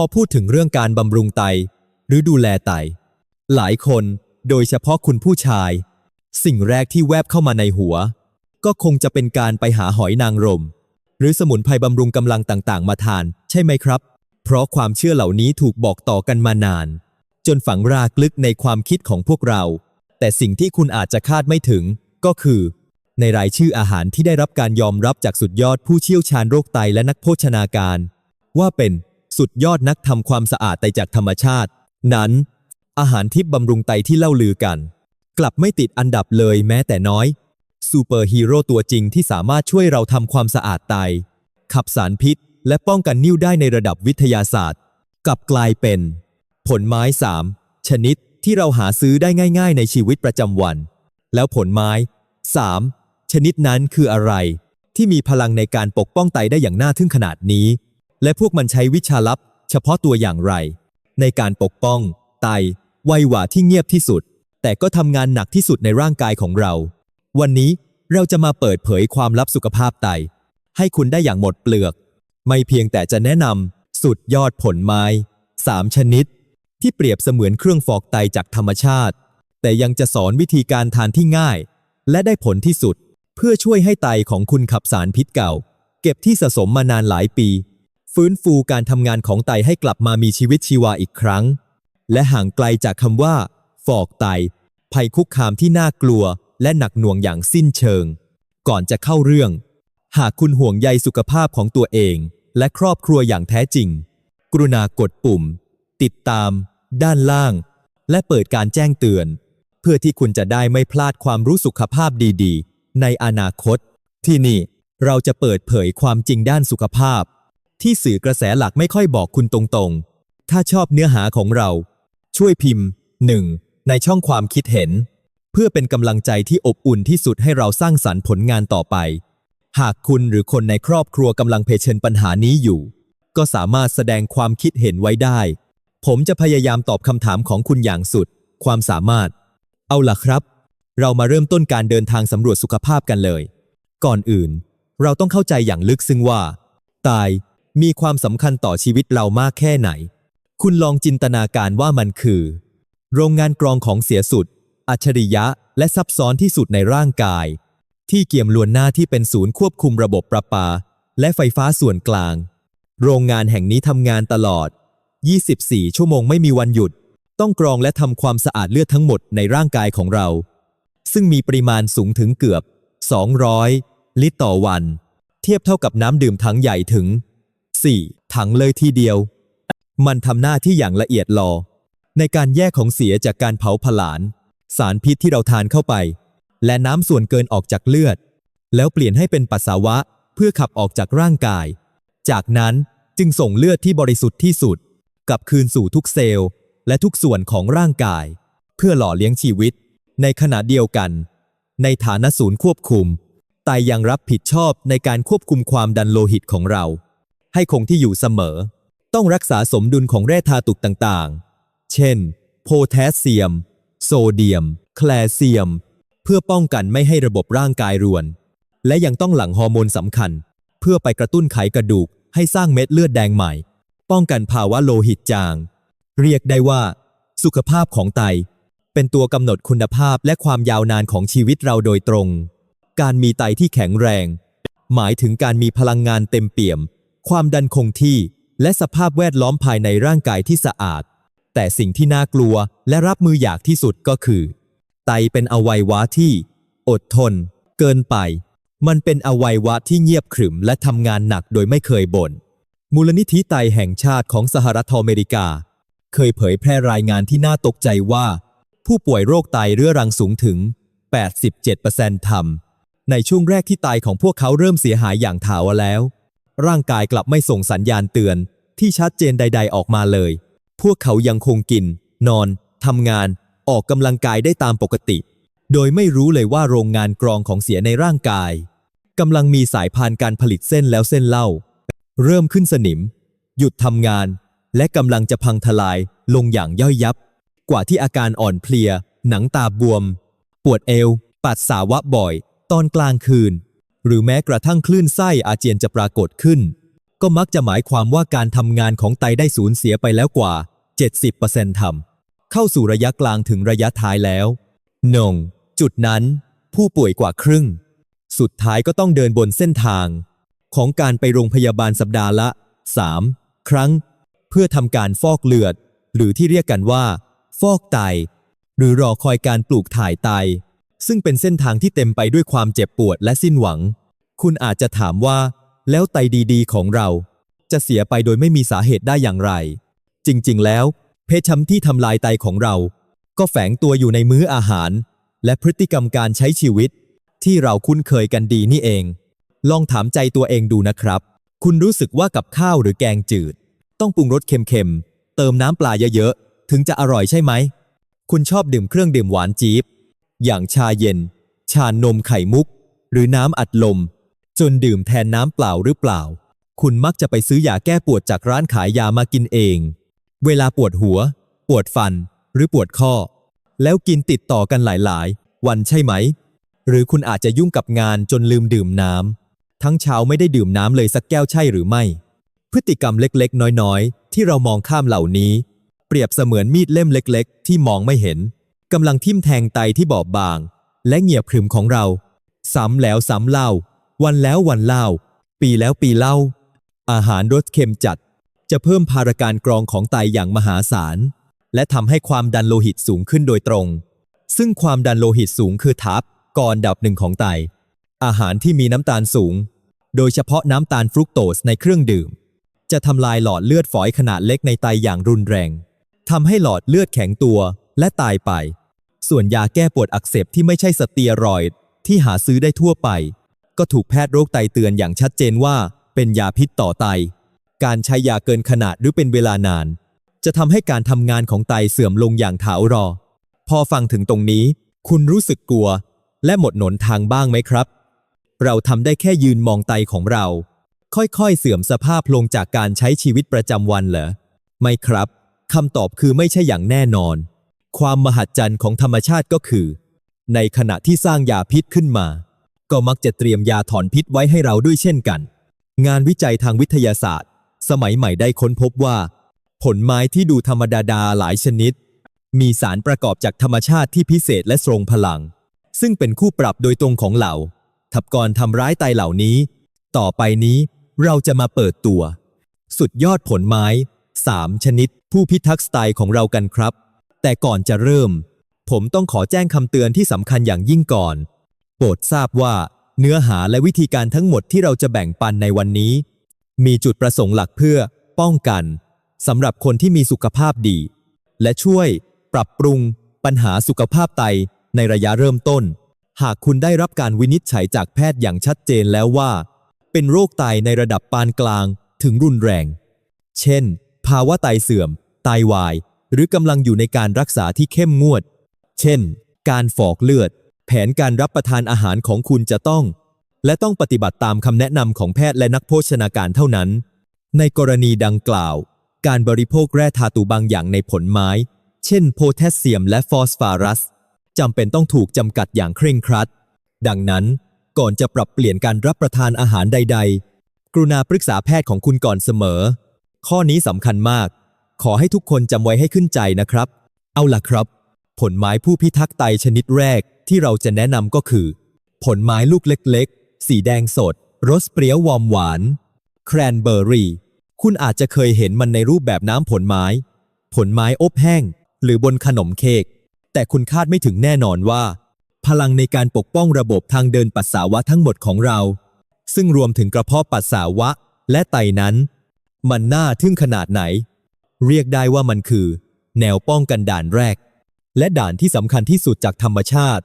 อพูดถึงเรื่องการบำรุงไต หรือดูแลไต หลายคนโดยเฉพาะคุณผู้ชาย สิ่งแรกที่แวบเข้ามาในหัว ก็คงจะเป็นการไปหาหอยนางรม หรือสมุนไพรบำรุงกำลังต่างๆ มาทาน ใช่ไหมครับ เพราะความเชื่อเหล่านี้ถูกบอกต่อกันมานาน จนฝังรากลึกในความคิดของพวกเรา แต่สิ่งที่คุณอาจจะคาดไม่ถึง ก็คือ ในรายชื่ออาหารที่ได้รับการยอมรับจากสุดยอดผู้เชี่ยวชาญโรคไตและนักโภชนาการ ว่าเป็น สุดยอดนักทำความสะอาดไตจากธรรมชาติ นั้น อาหารทิพย์บำรุงไตที่เล่าลือกัน กลับไม่ติดอันดับเลยแม้แต่น้อยซูเปอร์ฮีโร่ตัวจริงที่สามารถช่วยเราทำความสะอาดไต ขับสารพิษ และป้องกันนิ่วได้ในระดับวิทยาศาสตร์ กลับกลายเป็น ผลไม้3ชนิดที่เราหาซื้อได้ง่าย ๆ ในชีวิตประจำวัน แล้วผลไม้ 3 ชนิดนั้นคืออะไร ที่มีพลังในการปกป้องไตได้อย่างน่าทึ่งขนาดนี้ และพวกมันใช้วิชาลับ เฉพาะตัวอย่างไร ในการปกป้อง ไตไวหวาที่เงียบที่สุด แต่ก็ทำงานหนักที่สุดในร่างกายของเรา วันนี้เราจะมาเปิดเผยความลับสุขภาพไต ให้คุณได้อย่างหมดเปลือก ไม่เพียงแต่จะแนะนำสุดยอดผลไม้3ชนิด ที่เปรียบเสมือนเครื่องฟอกไตจากธรรมชาติ แต่ยังจะสอนวิธีการทานที่ง่าย และได้ผลที่สุด เพื่อช่วยให้ไตของคุณขับสารพิษเก่า เก็บที่สะสมมานานหลายปี ฟื้นฟูการทำงานของไตให้กลับมามีชีวิตชีวาอีกครั้ง และห่างไกลจากคำว่า ฟอกไต ภัยคุกคามที่น่ากลัว และหนักหน่วงอย่างสิ้นเชิง ก่อนจะเข้าเรื่อง หากคุณห่วงใยสุขภาพของตัวเอง และครอบครัวอย่างแท้จริง กรุณากดปุ่ม ติดตาม ด้านล่าง และเปิดการแจ้งเตือน เพื่อที่คุณจะได้ไม่พลาดความรู้สุขภาพดีๆ ในอนาคต ที่นี่เราจะเปิดเผยความจริงด้านสุขภาพ ที่สื่อกระแสหลักไม่ค่อยบอกคุณตรงๆ ถ้าชอบเนื้อหาของเรา ช่วยพิมพ์ 1. ในช่องความคิดเห็น เพื่อเป็นกำลังใจที่อบอุ่นที่สุดให้เราสร้างสรรค์ผลงานต่อไป หากคุณหรือคนในครอบครัวกำลังเผชิญปัญหานี้อยู่ ก็สามารถแสดงความคิดเห็นไว้ได้ ผมจะพยายามตอบคำถามของคุณอย่างสุด ความสามารถ เอาล่ะครับ เรามาเริ่มต้นการเดินทางสำรวจสุขภาพกันเลย ก่อนอื่น เราต้องเข้าใจอย่างลึกซึ้งว่า ตาย มีความสำคัญต่อชีวิตเรามากแค่ไหน คุณลองจินตนาการว่ามันคือ โรงงานกรองของเสียสุด อัจฉริยะ และซับซ้อนที่สุดในร่างกาย ที่เกี่ยมลวนหน้าที่เป็นศูนย์ควบคุมระบบประปา และไฟฟ้าส่วนกลาง โรงงานแห่งนี้ทำงานตลอด 24 ชั่วโมงไม่มีวันหยุด ต้องกรองและทำความสะอาดเลือดทั้งหมดในร่างกายของเรา ซึ่งมีปริมาณสูงถึงเกือบ 200 ลิตรต่อวัน เทียบเท่ากับน้ำดื่มถังใหญ่ถึง 4 ถังเลยทีเดียว มันทำหน้าที่อย่างละเอียดลอ ในการแยกของเสียจากการเผาผลาญสารพิษที่เราทานเข้าไป และน้ำส่วนเกินออกจากเลือด แล้วเปลี่ยนให้เป็นปัสสาวะเพื่อขับออกจากร่างกาย จากนั้นจึงส่งเลือดที่บริสุทธิ์ที่สุดกลับคืนสู่ทุกเซลล์ และทุกส่วนของร่างกาย เพื่อหล่อเลี้ยงชีวิต ในขณะเดียวกัน ในฐานะศูนย์ควบคุมไตยังรับผิดชอบในการควบคุมความดันโลหิตของเรา ให้คงที่อยู่เสมอ ต้องรักษาสมดุลของแร่ธาตุต่างๆ เช่น โพแทสเซียม โซเดียม แคลเซียม เพื่อป้องกันไม่ให้ระบบร่างกายรวน และยังต้องหลั่งฮอร์โมนสำคัญ เพื่อไปกระตุ้นไขกระดูกให้สร้างเม็ดเลือดแดงใหม่ ป้องกันภาวะโลหิตจาง เรียกได้ว่า สุขภาพของไต เป็นตัวกำหนดคุณภาพและความยาวนานของชีวิตเราโดยตรง การมีไตที่แข็งแรง หมายถึงการมีพลังงานเต็มเปี่ยม ความดันคงที่ และสภาพแวดล้อมภายในร่างกายที่สะอาด แต่สิ่งที่น่ากลัวและรับมืออยากที่สุดก็คือ ไตเป็นอวัยวะที่ อดทน เกินไป มันเป็นอวัยวะที่เงียบขรึมและทำงานหนักโดยไม่เคยบน่นมูลนิธิไตแห่งชาติของสหรัฐอเมริกา เคยเผยแพร่รายงานที่น่าตกใจว่า ผู้ป่วยโรคไตเรื้อรังสูงถึง 87%ทำในช่วงแรกที่ไตของพวกเขาเริ่มเสียหายอย่างถาวรแล้ว ร่างกายกลับไม่ส่งสัญญาณเตือนที่ชัดเจนใด ๆ ออกมาเลย พวกเขายังคงกิน นอน ทำงาน ออกกำลังกายได้ตามปกติ โดยไม่รู้เลยว่าโรงงานกรองของเสียในร่างกายกำลังมีสายพานการผลิตเส้นแล้วเส้นเล่า เริ่มขึ้นสนิม หยุดทำงาน และกำลังจะพังทลายลงอย่างย่อยยับ กว่าที่อาการอ่อนเพลีย หนังตาบวม ปวดเอว ปัสสาวะบ่อย ตอนกลางคืน หรือแม้กระทั่งคลื่นไส้อาเจียนจะปรากฏขึ้น ก็มักจะหมายความว่าการทำงานของไตได้สูญเสียไปแล้วกว่า 70%ทำเข้าสู่ระยะกลางถึงระยะท้ายแล้วนงจุดนั้น ผู้ป่วยกว่าครึ่ง สุดท้ายก็ต้องเดินบนเส้นทาง ของการไปโรงพยาบาลสัปดาห์ละ 3 ครั้ง เพื่อทำการฟอกเลือด หรือที่เรียกกันว่า ฟอกไต หรือรอคอยการปลูกถ่ายไต ซึ่งเป็นเส้นทางที่เต็มไปด้วยความเจ็บปวดและสิ้นหวัง คุณอาจจะถามว่า แล้วไตดีๆ ของเรา จะเสียไปโดยไม่มีสาเหตุได้อย่างไร จริงๆ แล้ว เพช้ำที่ทำลายไตของเรา ก็แฝงตัวอยู่ในมื้ออาหาร และพฤติกรรมการใช้ชีวิต ที่เราคุ้นเคยกันดีนี่เอง ลองถามใจตัวเองดูนะครับ คุณรู้สึกว่ากับข้าวหรือแกงจืด ต้องปรุงรสเค็มๆเติมน้ำปลาเยอะๆถึงจะอร่อยใช่ไหม คุณชอบดื่มเครื่องดื่มหวานจี๊บ อย่างชาเย็น ชานมไข่มุก หรือน้ำอัดลม จนดื่มแทนน้ำเปล่าหรือเปล่า คุณมักจะไปซื้อยาแก้ปวดจากร้านขายยามากินเอง เวลาปวดหัว ปวดฟัน หรือปวดข้อ แล้วกินติดต่อกันหลายๆ วันใช่ไหม หรือคุณอาจจะยุ่งกับงานจนลืมดื่มน้ำทั้งเช้าไม่ได้ดื่มน้ำเลยสักแก้วใช่หรือไม่ พฤติกรรมเล็กๆ น้อยๆ ที่เรามองข้ามเหล่านี้ เปรียบเสมือนมีดเล่มเล็ก ๆ ที่มองไม่เห็น กำลังทิ่มแทงไตที่บอบบาง และเงียบพรึมของเรา ซ้ำแล้วซ้ำเล่า วันแล้ววันเล่า ปีแล้วปีเล่า อาหารรสเค็มจัด จะเพิ่มภารการกรองของไตอย่างมหาศาล และทำให้ความดันโลหิตสูงขึ้นโดยตรง ซึ่งความดันโลหิตสูงคือทับก่อนดับหนึ่งของไต อาหารที่มีน้ำตาลสูง โดยเฉพาะน้ำตาลฟรุกโตสในเครื่องดื่ม จะทำลายหลอดเลือดฝอยขนาดเล็กในไตอย่างรุนแรงทำให้หลอดเลือดแข็งตัว และตายไป ส่วนยาแก้ปวดอักเสบที่ไม่ใช่สเตียรอยด์ที่หาซื้อได้ทั่วไป ก็ถูกแพทย์โรคไตเตือนอย่างชัดเจนว่า เป็นยาพิษต่อไต การใช้ยาเกินขนาดหรือเป็นเวลานาน จะทำให้การทำงานของไตเสื่อมลงอย่างถาวรพอฟังถึงตรงนี้ คุณรู้สึกกลัว และหมดหนทางบ้างไหมครับ เราทำได้แค่ยืนมองไตของเรา ค่อยๆ เสื่อมสภาพลงจากการใช้ชีวิตประจำวันเหรอ ไม่ครับคำตอบคือไม่ใช่อย่างแน่นอน ความมหัศจรรย์ของธรรมชาติก็คือ ในขณะที่สร้างยาพิษขึ้นมา ก็มักจะเตรียมยาถอนพิษไว้ให้เราด้วยเช่นกัน งานวิจัยทางวิทยาศาสตร์ สมัยใหม่ได้ค้นพบว่า ผลไม้ที่ดูธรรมดาดาหลายชนิด มีสารประกอบจากธรรมชาติที่พิเศษและทรงพลัง ซึ่งเป็นคู่ปรับโดยตรงของเหล่าทับกรทำร้ายไตเหล่านี้ ต่อไปนี้เราจะมาเปิดตัว สุดยอดผลไม้ 3 ชนิด ผู้พิทักษ์สไตล์ของเรากันครับ แต่ก่อนจะเริ่ม ผมต้องขอแจ้งคำเตือนที่สำคัญอย่างยิ่งก่อน โปรดทราบว่าเนื้อหาและวิธีการทั้งหมดที่เราจะแบ่งปันในวันนี้ มีจุดประสงค์หลักเพื่อ ป้องกันสำหรับคนที่มีสุขภาพดี และช่วยปรับปรุง ปัญหาสุขภาพไตในระยะเริ่มต้น หากคุณได้รับการวินิจฉัยจากแพทย์อย่างชัดเจนแล้วว่า เป็นโรคไตในระดับปานกลางถึงรุนแรง เช่น ภาวะไตเสื่อม ไตาวาย หรือกำลังอยู่ในการรักษาที่เข้มงวด เช่น การฝอกเลือด แผนการรับประทานอาหารของคุณจะต้อง และต้องปฏิบัติตามคำแนะนำของแพทย์และนักโภชนาการเท่านั้น ในกรณีดังกล่าว การบริโภคแร่ธาตุบางอย่างในผลไม้ เช่น โพแทสเซียมและฟอสฟอรัสจำเป็นต้องถูกจำกัดอย่างเคร่งครัด ดังนั้น ก่อนจะปรับเปลี่ยนการรับประทานอาหารใด ๆ กรุณาปรึกษาแพทย์ของคุณก่อนเสมอ ข้อนี้สำคัญมาก ขอให้ทุกคนจำไว้ให้ขึ้นใจนะครับ เอาล่ะครับ ผลไม้ผู้พิทักษ์ไตชนิดแรกที่เราจะแนะนำก็คือ ผลไม้ลูกเล็กๆ สีแดงสด รสเปรี้ยววอมหวาน แครนเบอร์รี่ คุณอาจจะเคยเห็นมันในรูปแบบน้ำผลไม้ ผลไม้อบแห้ง หรือบนขนมเค้ก แต่คุณคาดไม่ถึงแน่นอนว่า พลังในการปกป้องระบบทางเดินปัสสาวะทั้งหมดของเรา ซึ่งรวมถึงกระเพาะปัสสาวะและไตนั้น มันน่าทึ่งขนาดไหน เรียกได้ว่ามันคือ แนวป้องกันด่านแรก และด่านที่สำคัญที่สุดจากธรรมชาติ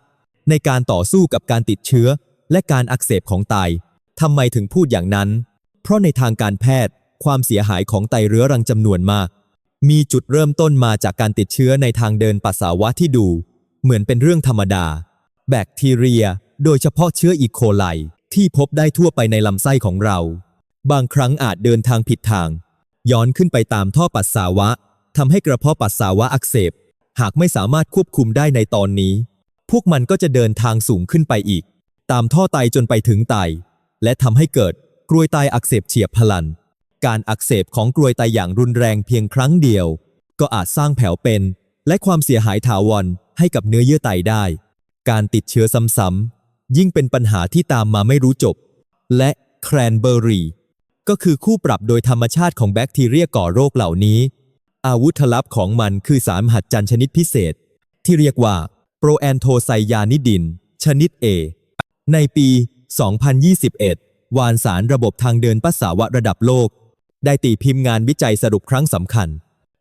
ในการต่อสู้กับการติดเชื้อ และการอักเสบของไตทำไมถึงพูดอย่างนั้น เพราะในทางการแพทย์ ความเสียหายของไตเรื้อรังจำนวนมาก มีจุดเริ่มต้นมาจากการติดเชื้อในทางเดินปัสสาวะที่ดู เหมือนเป็นเรื่องธรรมดา แบคทีเรีย โดยเฉพาะเชื้ออีโคไลที่พบได้ทั่วไปในลำไส้ของเรา บางครั้งอาจเดินทางผิดทาง ย้อนขึ้นไปตามท่อปัสสาวะทำให้กระเพาะปัสสาวะอักเสบ หากไม่สามารถควบคุมได้ในตอนนี้ พวกมันก็จะเดินทางสูงขึ้นไปอีก ตามท่อไตจนไปถึงไต และทำให้เกิดกรวยไตอักเสบเฉียบพลัน การอักเสบของกรวยไตอย่างรุนแรงเพียงครั้งเดียว ก็อาจสร้างแผลเป็น และความเสียหายถาวรให้กับเนื้อเยื่อไตได้ การติดเชื้อซ้ำๆยิ่งเป็นปัญหาที่ตามมาไม่รู้จบ และแครนเบอรี่ ก็คือคู่ปรับโดยธรรมชาติของแบคทีเรียก่อโรคเหล่านี้ อาวุธลับของมันคือสารมหัศจรรย์ชนิดพิเศษ ที่เรียกว่า โปรแอนโทไซยานิดิน ชนิด A ในปี 2021 วารสารระบบทางเดินปัสสาวะระดับโลก ได้ตีพิมพ์งานวิจัยสรุปครั้งสำคัญ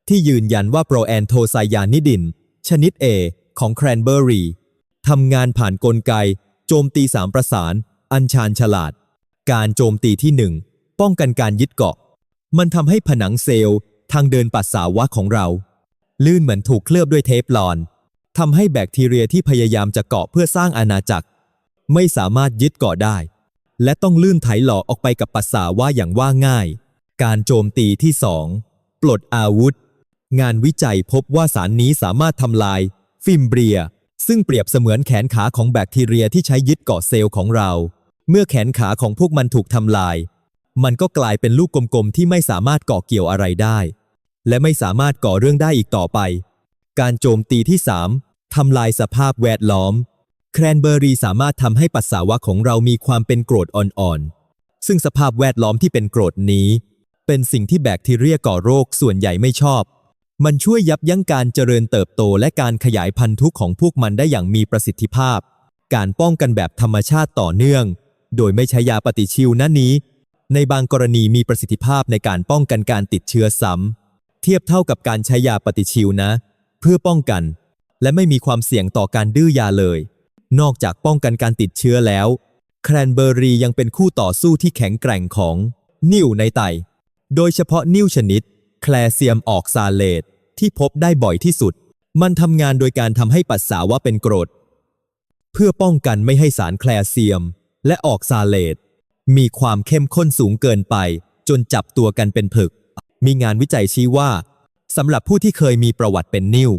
ที่ยืนยันว่าโปรแอนโทไซยานิดิน ชนิด A ของแครนเบอรี่ทำงานผ่านกลไก โจมตีสามประสาน อันชาญฉลาด การโจมตีที่หนึ่ง ป้องกันการยึดเกาะ มันทำให้ผนังเซลล์ทางเดินปัสสาวะของเรา ลื่นเหมือนถูกเคลือบด้วยเทฟลอนทำให้แบคทีเรียที่พยายามจะเกาะเพื่อสร้างอาณาจักร ไม่สามารถยึดเกาะได้ และต้องลื่นไถหล่อออกไปกับปัสสาวะอย่างว่าง่าย การโจมตีที่ 2 ปลดอาวุธ งานวิจัยพบว่าสารนี้สามารถทำลาย ฟิมเบรีย ซึ่งเปรียบเสมือนแขนขาของแบคทีเรียที่ใช้ยึดเกาะเซลล์ของเรา เมื่อแขนขาของพวกมันถูกทำลาย มันก็กลายเป็นลูกกลมๆที่ไม่สามารถก่อเกี่ยวอะไรได้ และไม่สามารถก่อเรื่องได้อีกต่อไป การโจมตีที่ 3ทำลายสภาพแวดล้อม แครนเบอรี่สามารถทำให้ปัสสาวะของเรามีความเป็นกรดอ่อนๆ ซึ่งสภาพแวดล้อมที่เป็นกรดนี้ เป็นสิ่งที่แบคทีเรียก่อโรคส่วนใหญ่ไม่ชอบ มันช่วยยับยั้งการเจริญเติบโตและการขยายพันธุ์ทุกข์ของพวกมันได้อย่างมีประสิทธิภาพ การป้องกันแบบธรรมชาติต่อเนื่อง โดยไม่ใช้ยาปฏิชีวนะนี้ ในบางกรณีมีประสิทธิภาพในการป้องกันการติดเชื้อซ้ำ เทียบเท่ากับการใช้ยาปฏิชีวนะ เพื่อป้องกัน และไม่มีความเสี่ยงต่อการดื้อยาเลย นอกจากป้องกันการติดเชื้อแล้ว แครนเบอรี่ยังเป็นคู่ต่อสู้ที่แข็งแกร่งของ นิ่วในไต โดยเฉพาะนิ่วชนิด แคลเซียมออกซาเลตที่พบได้บ่อยที่สุด มันทำงานโดยการทำให้ปัสสาวะเป็นกรด เพื่อป้องกันไม่ให้สารแคลเซียม และออกซาเลต มีความเข้มข้นสูงเกินไป จนจับตัวกันเป็นผึก มีงานวิจัยชี้ว่าสำหรับผู้ที่เคยมีประวัติเป็นนิ่ว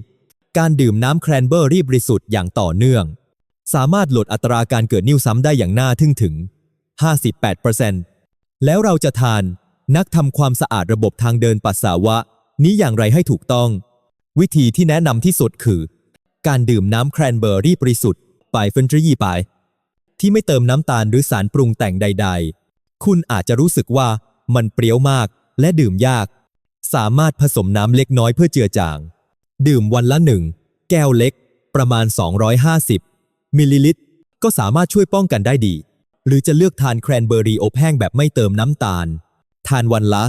การดื่มน้ำแครนเบอร์รี่บริสุทธิ์อย่างต่อเนื่อง สามารถลดอัตราการเกิดนิ่วซ้ำได้อย่างน่าทึ่งถึง 58%แล้วเราจะทานนักทำความสะอาดระบบทางเดินปัสสาวะ นี้อย่างไรให้ถูกต้อง วิธีที่แนะนำที่สุดคือ การดื่มน้ำแครนเบอรี่บริสุทธิ์ไปเฟนทรีไป ที่ไม่เติมน้ำตาลหรือสารปรุงแต่งใด ๆ คุณอาจจะรู้สึกว่ามันเปรี้ยวมากและดื่มยาก สามารถผสมน้ำเล็กน้อยเพื่อเจือจาง ดื่มวันละหนึ่งแก้วเล็ก ประมาณ 250 มิลลิลิตร ก็สามารถช่วยป้องกันได้ดี หรือจะเลือกทานแครนเบอรี่อบแห้งแบบไม่เติมน้ำตาล ทานวันละ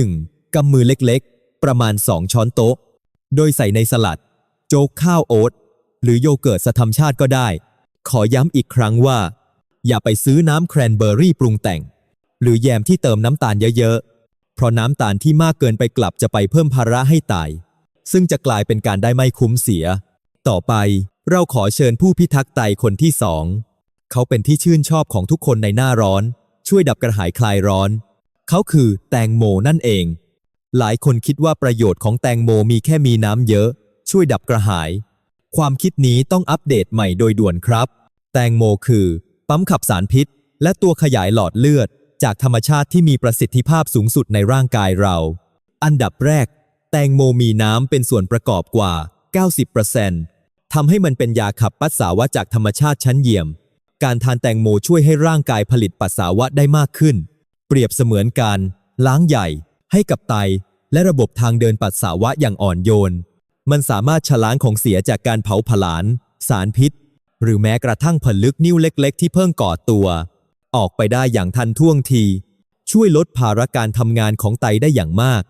1 กำมือเล็กๆ ประมาณ 2 ช้อนโต๊ะ โดยใส่ในสลัด โจ๊กข้าวโอ๊ตหรือโยเกิร์ตสธรรมชาติก็ได้ ขอย้ำอีกครั้งว่า อย่าไปซื้อน้ำแครนเบอรี่ปรุงแต่ง หรือแยมที่เติมน้ำตาลเยอะๆ เพราะน้ำตาลที่มากเกินไปกลับจะไปเพิ่มภาระให้ไตซึ่งจะกลายเป็นการได้ไม่คุ้มเสีย ต่อไปเราขอเชิญผู้พิทักษ์ไตคนที่สองเขาเป็นที่ชื่นชอบของทุกคนในหน้าร้อน ช่วยดับกระหายคลายร้อน เขาคือแตงโมนั่นเอง หลายคนคิดว่าประโยชน์ของแตงโมมีแค่มีน้ำเยอะ ช่วยดับกระหาย ความคิดนี้ต้องอัปเดตใหม่โดยด่วนครับ แตงโมคือ ปั๊มขับสารพิษ และตัวขยายหลอดเลือด จากธรรมชาติที่มีประสิทธิภาพสูงสุดในร่างกายเรา อันดับแรก แตงโมมีน้ำเป็นส่วนประกอบกว่า 90%ทำให้มันเป็นยาขับปัสสาวะจากธรรมชาติชั้นเยี่ยม การทานแตงโมช่วยให้ร่างกายผลิตปัสสาวะได้มากขึ้น เปรียบเสมือนการล้างใหญ่ ให้กับไต และระบบทางเดินปัสสาวะอย่างอ่อนโยน มันสามารถชะล้างของเสียจากการเผาผลาญสารพิษ หรือแม้กระทั่งผลึกนิ้วเล็ก ๆ ที่เพิ่งก่อตัว ออกไปได้อย่างทันท่วงที ช่วยลดภาระการทำงานของไตได้อย่างมาก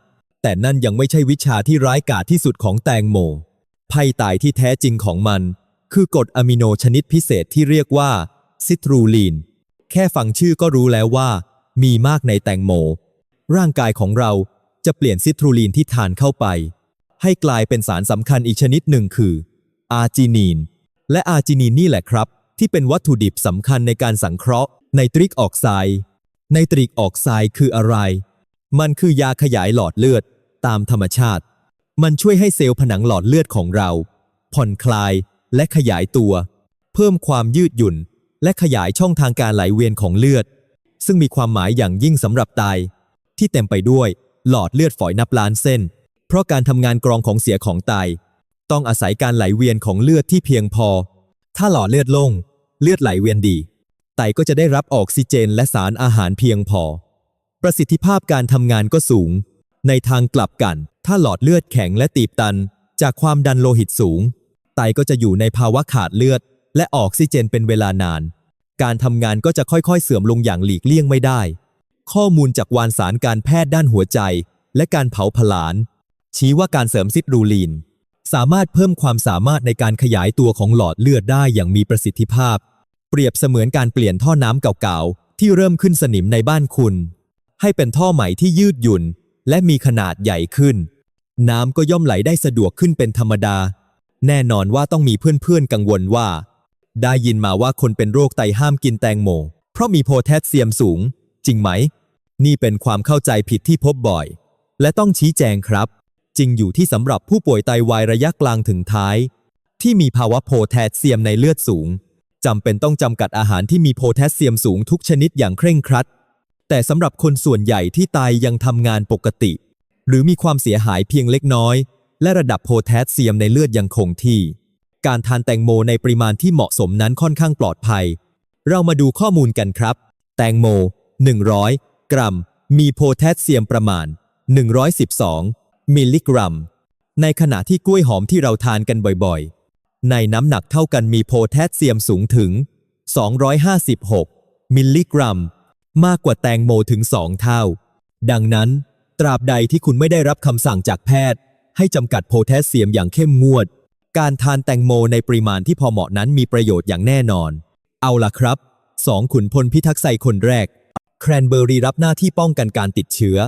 แต่นั่นยังไม่ใช่วิชาที่ร้ายกาจที่สุดของแตงโมภัยตายที่แท้จริงของมัน คือกรดอะมิโนชนิดพิเศษที่เรียกว่าซิตรูลีน แค่ฟังชื่อก็รู้แล้วว่า มีมากในแตงโม ร่างกายของเราจะเปลี่ยนซิตรูลีนที่ทานเข้าไป ให้กลายเป็นสารสำคัญอีกชนิดหนึ่งคือ อาร์จินีน และอาร์จินีนนี่แหละครับ ที่เป็นวัตถุดิบสำคัญในการสังเคราะห์ไนตริกออกไซด์ไนตริกออกไซด์คืออะไร มันคือยาขยายหลอดเลือด ตามธรรมชาติ มันช่วยให้เซลล์ผนังหลอดเลือดของเรา ผ่อนคลายและขยายตัว เพิ่มความยืดหยุ่น และขยายช่องทางการไหลเวียนของเลือด ซึ่งมีความหมายอย่างยิ่งสำหรับไตที่ที่เต็มไปด้วยหลอดเลือดฝอยนับล้านเส้น เพราะการทำงานกรองของเสียของไต ต้องอาศัยการไหลเวียนของเลือดที่เพียงพอ ถ้าหลอดเลือดล่งเลือดไหลเวียนดี ไตก็จะได้รับออกซิเจนและสารอาหารเพียงพอ ประสิทธิภาพการทำงานก็สูง ในทางกลับกัน ถ้าหลอดเลือดแข็งและตีบตัน จากความดันโลหิตสูง ไตก็จะอยู่ในภาวะขาดเลือด และออกซิเจนเป็นเวลานาน การทำงานก็จะค่อยๆ เสื่อมลงอย่างหลีกเลี่ยงไม่ได้ ข้อมูลจากวารสารการแพทย์ด้านหัวใจ และการเผาผลาญ ชี้ว่าการเสริมซิตรูลีน สามารถเพิ่มความสามารถในการขยายตัวของหลอดเลือดได้อย่างมีประสิทธิภาพ เปรียบเสมือนการเปลี่ยนท่อน้ำเก่าๆ ที่เริ่มขึ้นสนิมในบ้านคุณ ให้เป็นท่อใหม่ที่ยืดหยุ่น และมีขนาดใหญ่ขึ้น น้ำก็ย่อมไหลได้สะดวกขึ้นเป็นธรรมดา แน่นอนว่าต้องมีเพื่อนๆกังวลว่า ได้ยินมาว่าคนเป็นโรคไตห้ามกินแตงโม เพราะมีโพแทสเซียมสูง จริงไหม นี่เป็นความเข้าใจผิดที่พบบ่อย และต้องชี้แจงครับ จริงอยู่ที่สำหรับผู้ป่วยไตวายระยะกลางถึงท้าย ที่มีภาวะโพแทสเซียมในเลือดสูงจำเป็นต้องจำกัดอาหารที่มีโพแทสเซียมสูงทุกชนิดอย่างเคร่งครัด แต่สำหรับคนส่วนใหญ่ที่ไตยังทำงานปกติ หรือมีความเสียหายเพียงเล็กน้อย และระดับโพแทสเซียมในเลือดยังคงที่ การทานแตงโมในปริมาณที่เหมาะสมนั้นค่อนข้างปลอดภัย เรามาดูข้อมูลกันครับ แตงโม 100 กรัม มีโพแทสเซียมประมาณ 112 มิลลิกรัม ในขณะที่กล้วยหอมที่เราทานกันบ่อยๆ ในน้ำหนักเท่ากันมีโพแทสเซียมสูงถึง 256 มิลลิกรัม มากกว่าแตงโมถึง2เท่า ดังนั้น ตราบใดที่คุณไม่ได้รับคำสั่งจากแพทย์ ให้จำกัดโพแทสเซียมอย่างเข้มงวด การทานแตงโมในปริมาณที่พอเหมาะนั้นมีประโยชน์อย่างแน่นอน เอาล่ะครับ2ขุนพลพิทักษ์ไซคนแรก แครนเบอร์รี่รับหน้าที่ป้องกันการติดเชื้อ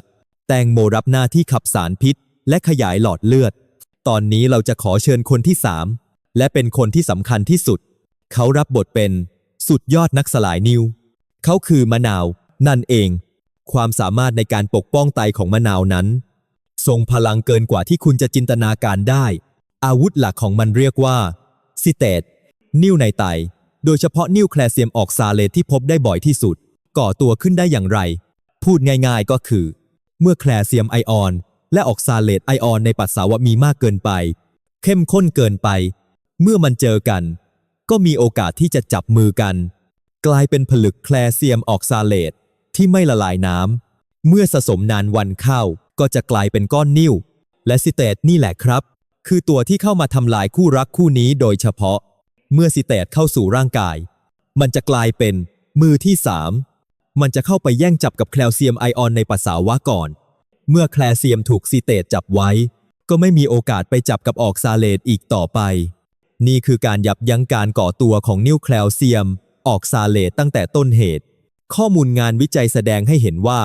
แตงโมรับหน้าที่ขับสารพิษ และขยายหลอดเลือด ตอนนี้เราจะขอเชิญคนที่3และเป็นคนที่สำคัญที่สุด เขารับบทเป็น สุดยอดนักสลายนิว เขาคือมะนาว นั่นเอง ความสามารถในการปกป้องไตของมะนาวนั้นทรงพลังเกินกว่าที่คุณจะจินตนาการได้ อาวุธหลักของมันเรียกว่าซิเตตนิ่วในไต โดยเฉพาะนิ่วแคลเซียมออกซาเลตที่พบได้บ่อยที่สุด ก่อตัวขึ้นได้อย่างไร พูดง่ายๆก็คือ เมื่อแคลเซียมไอออน และออกซาเลตไอออนในปัสสาวะมีมากเกินไป เข้มข้นเกินไป เมื่อมันเจอกัน ก็มีโอกาสที่จะจับมือกัน กลายเป็นผลึกแคลเซียมออกซาเลตที่ไม่ละลายน้ำเมื่อสะสมนานวันเข้าก็จะกลายเป็นก้อนนิ่ว และซิเตตนี่แหละครับ คือตัวที่เข้ามาทำลายคู่รักคู่นี้โดยเฉพาะ เมื่อซิเตตเข้าสู่ร่างกาย มันจะกลายเป็นมือที่สามมันจะเข้าไปแย่งจับกับแคลเซียมไอออนในปัสสาวะก่อน เมื่อแคลเซียมถูกซิเตตจับไว้ ก็ไม่มีโอกาสไปจับกับออกซาเลตอีกต่อไป นี่คือการยับยั้งการก่อตัวของนิ่วแคลเซียม ออกซาเลตตั้งแต่ต้นเหตุ ข้อมูลงานวิจัยแสดงให้เห็นว่า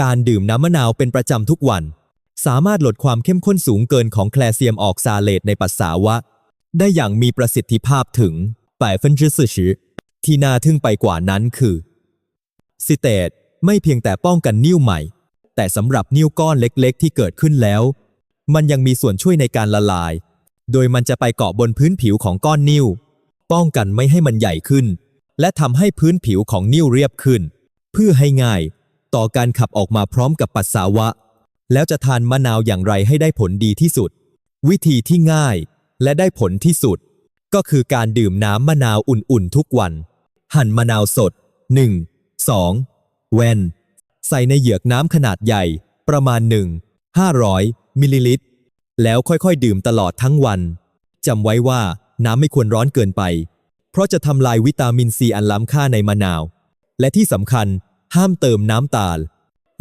การดื่มน้ำมะนาวเป็นประจำทุกวัน สามารถลดความเข้มข้นสูงเกินของแคลเซียมออกซาเลตในปัสสาวะ ได้อย่างมีประสิทธิภาพถึง8分之40ที่น่าทึ่งไปกว่านั้นคือซิเตตไม่เพียงแต่ป้องกันนิ่วใหม่ แต่สำหรับนิ่วก้อนเล็กๆ ที่เกิดขึ้นแล้ว มันยังมีส่วนช่วยในการละลาย โดยมันจะไปเกาะบนพื้นผิวของก้อนนิ่วป้องกันไม่ให้มันใหญ่ขึ้น และทำให้พื้นผิวของนิ่วเรียบขึ้น เพื่อให้ง่าย ต่อการขับออกมาพร้อมกับปัสสาวะ แล้วจะทานมะนาวอย่างไรให้ได้ผลดีที่สุด วิธีที่ง่ายและได้ผลที่สุด ก็คือการดื่มน้ำมะนาวอุ่นๆทุกวัน หั่นมะนาวสด 1 2 แวน ใส่ในเหยือกน้ำขนาดใหญ่ ประมาณ1 500มิลลิลิตร แล้วค่อยๆ ดื่มตลอดทั้งวันจำไว้ว่าน้ำไม่ควรร้อนเกินไป เพราะจะทำลายวิตามินซีอันล้ำค่าในมะนาว และที่สำคัญห้ามเติมน้ำตาล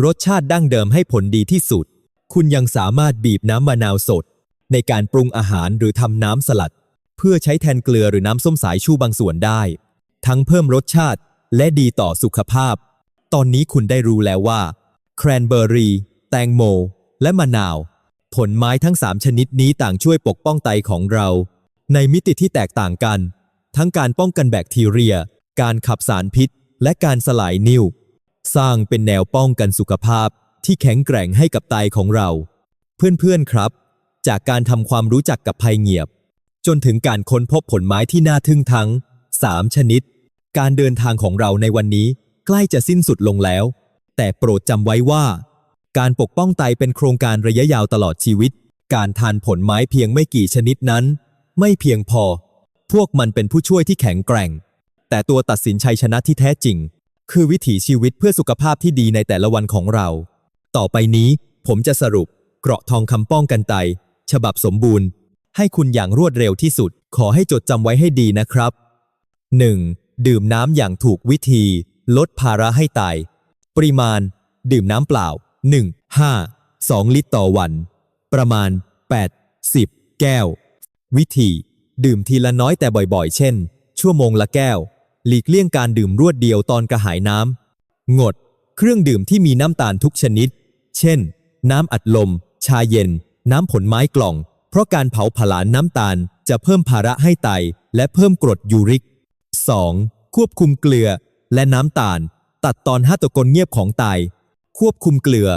รสชาติดั้งเดิมให้ผลดีที่สุด คุณยังสามารถบีบน้ำมะนาวสด ในการปรุงอาหารหรือทำน้ำสลัด เพื่อใช้แทนเกลือหรือน้ำส้มสายชูบางส่วนได้ ทั้งเพิ่มรสชาติและดีต่อสุขภาพ ตอนนี้คุณได้รู้แล้วว่า แครนเบอร์รี่ แตงโม และมะนาว ผลไม้ทั้ง 3 ชนิดนี้ต่างช่วยปกป้องไตของเรา ในมิติที่แตกต่างกัน ทั้งการป้องกันแบคทีเรีย การขับสารพิษ และการสลายนิ่ว สร้างเป็นแนวป้องกันสุขภาพที่แข็งแกร่งให้กับไตของเรา เพื่อนๆครับ จากการทำความรู้จักกับภัยเงียบ จนถึงการค้นพบผลไม้ที่น่าทึ่งทั้ง 3 ชนิด การเดินทางของเราในวันนี้ ใกล้จะสิ้นสุดลงแล้ว แต่โปรดจำไว้ว่า การปกป้องไตเป็นโครงการระยะยาวตลอดชีวิต การทานผลไม้เพียงไม่กี่ชนิดนั้น ไม่เพียงพอ พวกมันเป็นผู้ช่วยที่แข็งแกร่ง แต่ตัวตัดสินชัยชนะที่แท้จริง คือวิถีชีวิตเพื่อสุขภาพที่ดีในแต่ละวันของเรา ต่อไปนี้ผมจะสรุปเกราะทองคำป้องกันไต ฉบับสมบูรณ์ ให้คุณอย่างรวดเร็วที่สุด ขอให้จดจำไว้ให้ดีนะครับ 1. ดื่มน้ำอย่างถูกวิธี ลดภาระให้ไตปริมาณ ดื่มน้ำเปล่า 1 5 2 ลิตรต่อวัน ประมาณ 8 10 แก้ว วิธี ดื่มทีละน้อยแต่บ่อยๆ เช่น ชั่วโมงละแก้ว หลีกเลี่ยงการดื่มรวดเดียวตอนกระหายน้ำ งด เครื่องดื่มที่มีน้ำตาลทุกชนิด เช่น น้ำอัดลม ชาเย็น น้ำผลไม้กล่อง เพราะการเผาผลาญน้ำตาลจะเพิ่มภาระให้ไต และเพิ่มกรดยูริก 2. ควบคุมเกลือ และน้ำตาล ตัดตอนห้าตะกลเงียบของไตควบคุมเกลือ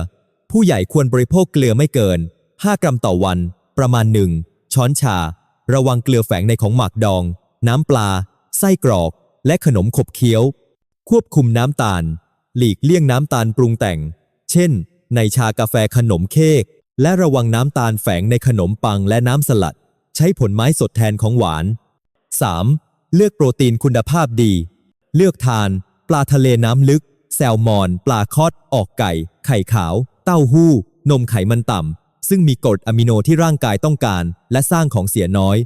ผู้ใหญ่ควรบริโภคเกลือไม่เกิน 5 กรัมต่อวัน ประมาณ1ช้อนชา ระวังเกลือแฝงในของหมักดอง น้ำปลา ไส้กรอก และขนมขบเคี้ยว ควบคุมน้ำตาล หลีกเลี่ยงน้ำตาลปรุงแต่ง เช่น ในชากาแฟขนมเค้กและระวังน้ำตาลแฝงในขนมปังและน้ำสลัด ใช้ผลไม้สดแทนของหวาน 3. เลือกโปรตีนคุณภาพดี เลือกทาน ปลาทะเลน้ำลึก แซลมอน ปลาคอด ออกไก่ ไข่ขาว เต้าหู้ นมไขมันต่ำ ซึ่งมีกรดอะมิโนที่ร่างกายต้องการ และสร้างของเสียน้อย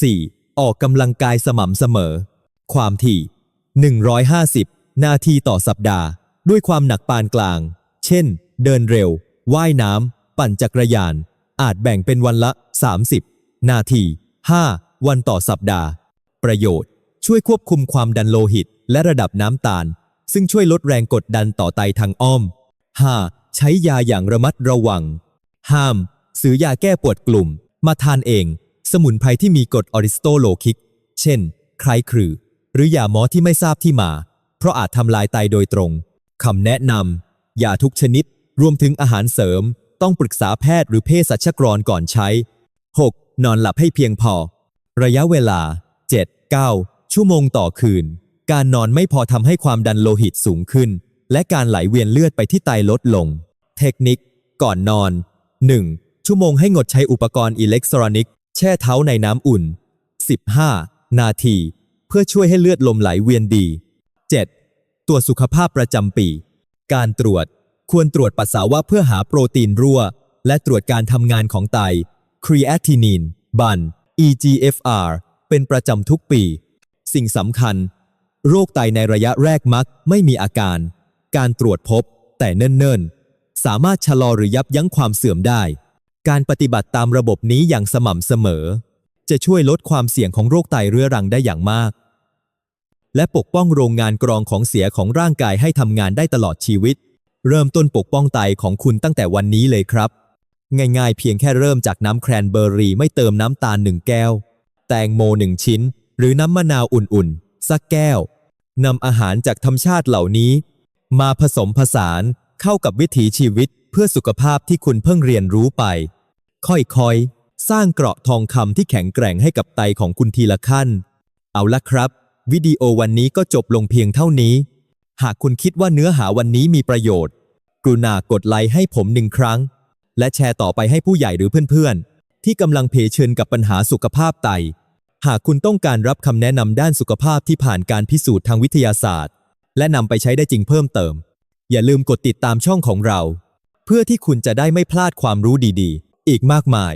4. ออกกำลังกายสม่ำเสมอ ความถี่ 150 นาทีต่อสัปดาห์ ด้วยความหนักปานกลาง เช่น เดินเร็ว ว่ายน้ำ ปั่นจักรยาน อาจแบ่งเป็นวันละ 30 นาที 5 วันต่อสัปดาห์ ประโยชน์ ช่วยควบคุมความดันโลหิต และระดับน้ำตาล ซึ่งช่วยลดแรงกดดันต่อไตทางอ้อม 5. ใช้ยาอย่างระมัดระวัง ห้าม ซื้อยาแก้ปวดกลุ่ม มาทานเอง สมุนไพรที่มีกรดออริสโตโลคิก เช่น ไครครือ หรือยาหมอที่ไม่ทราบที่มา เพราะอาจทำลายไตโดยตรงคำแนะนำยาทุกชนิด รวมถึงอาหารเสริม ต้องปรึกษาแพทย์หรือเภสัชกรก่อนใช้ 6. นอนหลับให้เพียงพอ ระยะเวลา 7-9 ชั่วโมงต่อคืน การนอนไม่พอทำให้ความดันโลหิตสูงขึ้น และการไหลเวียนเลือดไปที่ไตลดลง เทคนิค ก่อนนอน 1. ชั่วโมงให้งดใช้อุปกรณ์อิเล็กทรอนิกส์แช่เท้าในน้ำอุ่น 15 นาที เพื่อช่วยให้เลือดลมไหลเวียนดี 7. ตรวจสุขภาพประจำปี การตรวจ ควรตรวจปัสสาวะเพื่อหาโปรตีนรั่ว และตรวจการทำงานของไตครีแอทินินบัน EGFR เป็นประจำทุกปี สิ่งสำคัญ โรคไตในระยะแรกมักไม่มีอาการ การตรวจพบ แต่เนิ่นๆ สามารถชะลอหรือยับยั้งความเสื่อมได้ การปฏิบัติตามระบบนี้อย่างสม่ำเสมอ จะช่วยลดความเสี่ยงของโรคไตเรื้อรังได้อย่างมาก และปกป้องโรงงานกรองของเสียของร่างกายให้ทำงานได้ตลอดชีวิต เริ่มต้นปกป้องไตของคุณตั้งแต่วันนี้เลยครับ ง่ายๆ เพียงแค่เริ่มจากน้ำแครนเบอร์รี่ไม่เติมน้ำตาลหนึ่งแก้ว แตงโมหนึ่งชิ้น หรือน้ำมะนาวอุ่นๆ สักแก้วนำอาหารจากธรรมชาติเหล่านี้ มาผสมผสานเข้ากับวิถีชีวิตเพื่อสุขภาพที่คุณเพิ่งเรียนรู้ไป ค่อยๆ สร้างเกราะทองคำที่แข็งแกร่งให้กับไตของคุณทีละขั้น เอาละครับ วิดีโอวันนี้ก็จบลงเพียงเท่านี้ หากคุณคิดว่าเนื้อหาวันนี้มีประโยชน์ กรุณากดไลค์ให้ผมหนึ่งครั้ง และแชร์ต่อไปให้ผู้ใหญ่หรือเพื่อนๆ ที่กำลังเผชิญกับปัญหาสุขภาพไต หากคุณต้องการรับคำแนะนำด้านสุขภาพที่ผ่านการพิสูจน์ทางวิทยาศาสตร์ และนำไปใช้ได้จริงเพิ่มเติม อย่าลืมกดติดตามช่องของเรา เพื่อที่คุณจะได้ไม่พลาดความรู้ดีๆ อีกมากมาย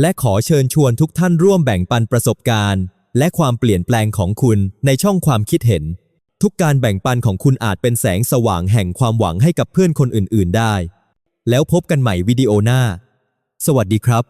และขอเชิญชวนทุกท่านร่วมแบ่งปันประสบการณ์ และความเปลี่ยนแปลงของคุณในช่องความคิดเห็น ทุกการแบ่งปันของคุณอาจเป็นแสงสว่างแห่งความหวังให้กับเพื่อนคนอื่น ๆ ได้ แล้วพบกันใหม่วิดีโอหน้า สวัสดีครับ